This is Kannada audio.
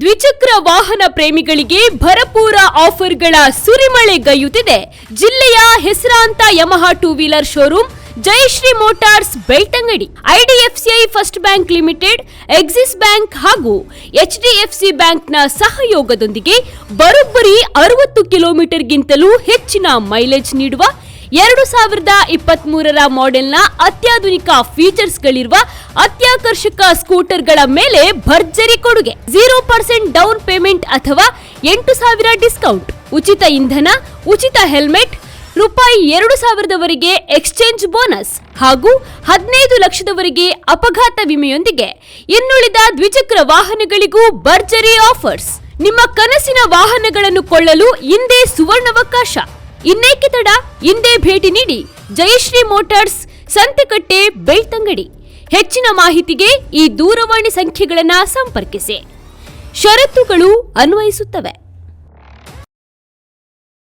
ದ್ವಿಚಕ್ರ ವಾಹನ ಪ್ರೇಮಿಗಳಿಗೆ ಭರಪೂರ ಆಫರ್ಗಳ ಸುರಿಮಳೆ ಗೈಯುತ್ತಿದೆ. ಜಿಲ್ಲೆಯ ಹೆಸರಾಂತ Yamaha two wheeler showroom, Jayashree motors Belthangady IDFC first bank limited, Axis bank ಹಾಗೂ ಎಚ್ಡಿಎಫ್ಸಿ ಬ್ಯಾಂಕ್ನ ಸಹಯೋಗದೊಂದಿಗೆ ಬರೋಬ್ಬರಿ ಅರವತ್ತು ಕಿಲೋಮೀಟರ್ಗಿಂತಲೂ ಹೆಚ್ಚಿನ ಮೈಲೇಜ್ ನೀಡುವ ಎರಡು ಸಾವಿರದ ಇಪ್ಪತ್ತ್ ಮೂರರ ಮಾಡೆಲ್ನ ಅತ್ಯಾಧುನಿಕ ಫೀಚರ್ಸ್ಗಳಿರುವ ಅತ್ಯಾಕರ್ಷಕ ಸ್ಕೂಟರ್ಗಳ ಮೇಲೆ ಭರ್ಜರಿ ಕೊಡುಗೆ. ಜೀರೋ ಪರ್ಸೆಂಟ್ ಡೌನ್ ಪೇಮೆಂಟ್ ಅಥವಾ ಎಂಟು ಸಾವಿರ ಡಿಸ್ಕೌಂಟ್ ಉಚಿತ ಇಂಧನ, ಉಚಿತ ಹೆಲ್ಮೆಟ್ ರೂಪಾಯಿ ಎರಡು ಸಾವಿರದವರೆಗೆ ಎಕ್ಸ್ಚೇಂಜ್ ಬೋನಸ್ ಹಾಗೂ ಹದಿನೈದು ಲಕ್ಷದವರೆಗೆ ಅಪಘಾತ ವಿಮೆಯೊಂದಿಗೆ ಇನ್ನುಳಿದ ದ್ವಿಚಕ್ರ ವಾಹನಗಳಿಗೂ ಭರ್ಜರಿ ಆಫರ್ಸ್ ನಿಮ್ಮ ಕನಸಿನ ವಾಹನಗಳನ್ನು ಕೊಳ್ಳಲು ಇಂದೇ ಸುವರ್ಣಾವಕಾಶ. ಇನ್ನೇಕೆ ತಡ? ಇಂದೇ ಭೇಟಿ ನೀಡಿ. ಜಯಶ್ರೀ ಮೋಟಾರ್ಸ್, ಸಂತೆಕಟ್ಟೆ, ಬೆಳ್ತಂಗಡಿ. ಹೆಚ್ಚಿನ ಮಾಹಿತಿಗೆ ಈ ದೂರವಾಣಿ ಸಂಖ್ಯೆಗಳನ್ನು ಸಂಪರ್ಕಿಸಿ. ಷರತ್ತುಗಳು ಅನ್ವಯಿಸುತ್ತವೆ.